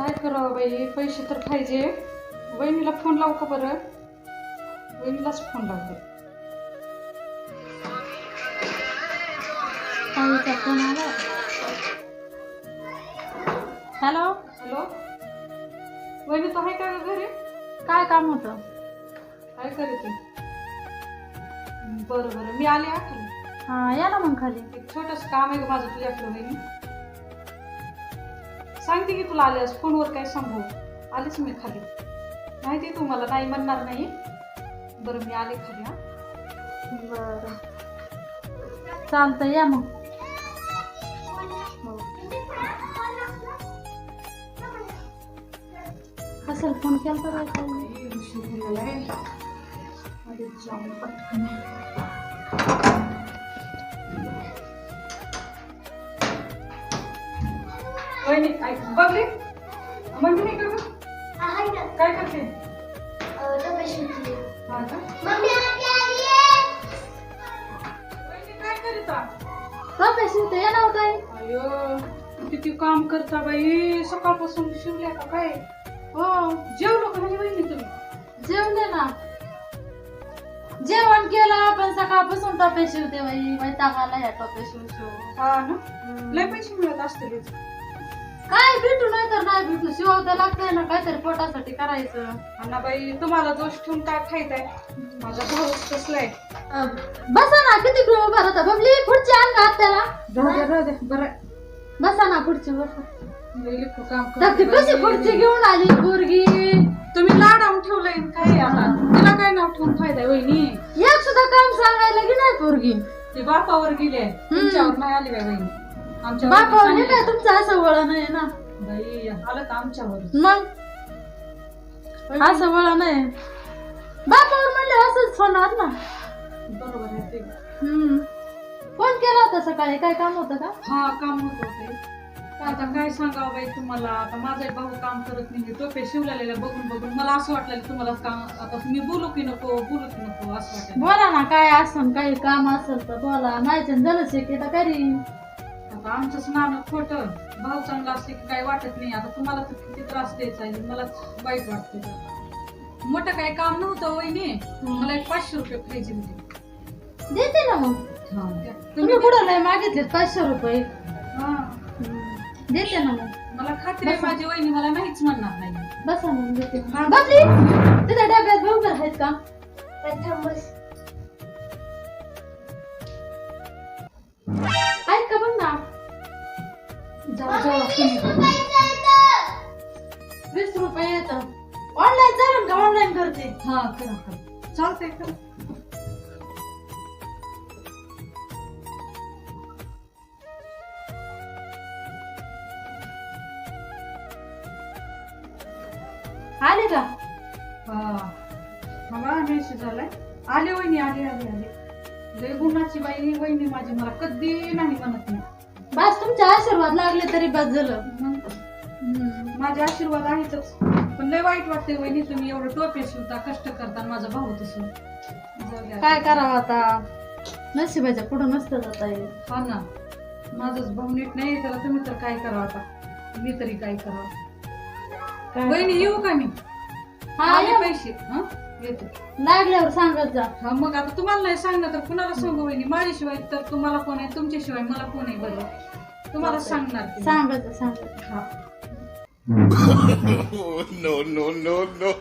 काय करावं बाई? पैसे तर पाहिजे. वहिनीला फोन लावू का बरं? वहिनीलाच फोन लावते. ताईचा फोन आला. हॅलो हॅलो वहिनी तो आहे का ग घरी? काय काम होतं? काय करते? बरं बरं. मी आले आखली हा या ना मग खाली. एक छोटस काम आहे माझं तुझ्याकडं वहिनी. सांगते की तुला आल्यास फोनवर काय सांगू? आलीच मी खाली. माहिती तू मला नाही म्हणणार नाही. बरं मी आले खाली हा. बरं. चालतं या मग. कशाला फोन केला तर वहिनी ऐक बघली म्हणजे नाही का गं? काय करते? हा का? वहिनी काय करीता कपडे शिवते या ना ताई अयो किती काम करता बाई. सकाळपासून शिवल्या का काय? हो जेवलो का नाही वहिनी तुम्ही? जेवण दे ना. जेवण केलं आपण सकाळपासून टोपे शिवते बाई. वैतागाला या टोपे शिव शिव हा ना? लय पैसे मिळत असतील हेच. काय भेटू नाही तर नाही भेटू. शिवता लागतंय ना काहीतरी पोटासाठी करायचं. अण्णा बाई तुम्हाला दोष ठेवून काय खायचंय माझा भाऊ कसलाय अं, बसा ना किती वेळ उभा राहता? बबली पुढची अंग हात त्याला राहू द्या राहू द्या बरं. बसा ना पुढची बसा काम करते कशी. खुर्ची घेऊन आली पोरगी? तुम्ही लाडावून ठेवलंय काय आता? तिला काय नाव ठेवून फायदा वहिनी? एक सुद्धा काम सांगायला की नाही पोरगी. ती बापावर गेले तुमच्यावर नाही आली बाई वहिनी. आमच्या बापावर हे काय तुमचं असं वळण आहे ना. बाई आलं का आमच्यावर? मग? असं वळण आहे. बापावर म्हणले असंच होणार ना. बरोबर आहे ते हम्म. फोन केला होता सकाळी काय काम होतं का? हा काम होत होते. आता काय सांगावं बाई तुम्हाला? आता माझा एक भाऊ काम करत नाही टोपे शिवलेल्या बघून बघून. मला असं वाटलं की तुम्हाला काम आता मी बोलू की नको बोलू की नको असं वाटलं. बोला ना काय असन काही काम असेल तर बोला. नाही झालं शिके तर करीन. आता आमचंच नाणं खोटं. भाऊ चांगला असले की काही वाटत नाही. आता तुम्हाला तर किती त्रास द्यायचा आहे. मला वाईट वाटतं मोठं काही काम नव्हतं वहिनी. मला एक पाचशे रुपये पाहिजे होते. देते ना मग. हा, द्या. तुम्ही कुठं नाही मागितले पाचशे रुपये. हा. देते ना मग. मला खात्री आहे माझी वहिनी मला नाहीच म्हणणार नाही. बसा मग देते. हा. बसली. तिथे वीस रुपये येत ऑनलाईन चालेल का ऑनलाईन करते. हा करा करा. आले का? हा. मला मेसेज झालाय आले वहिनी आले आले आले. लय गुणाची बाई वहिनी माझी. मला कधी नाही म्हणत नाही. बस तुमचे आशीर्वाद लागले तरी बस झालं. माझे आशीर्वाद आहेतच. पण लय वाईट वाटते वहिनी तुम्ही एवढं टोपे शिवता कष्ट करता आणि माझा भाऊ तसं. जाऊ द्या. काय करावं आता? नशिबाच्या पुढं नसतं जाता येईल हा ना. माझाच भाऊ नीट नाही त्याला तुम्ही तर काय करावं आता? मी तरी काय करावं? काय वहिनी येऊ का मी? हा आले या. पैसे. हा? येते लागल्यावर सांगत जा हा मग आता तुम्हाला नाही सांगणार तर कुणाला सांगू वहिनी माझ्याशिवाय तर तुम्हाला कोण आहे तुमच्याशिवाय मला कोण आहे बरं तुम्हाला सांगणार ते. सांगत जा सांगत जा. हा no, no, no, no.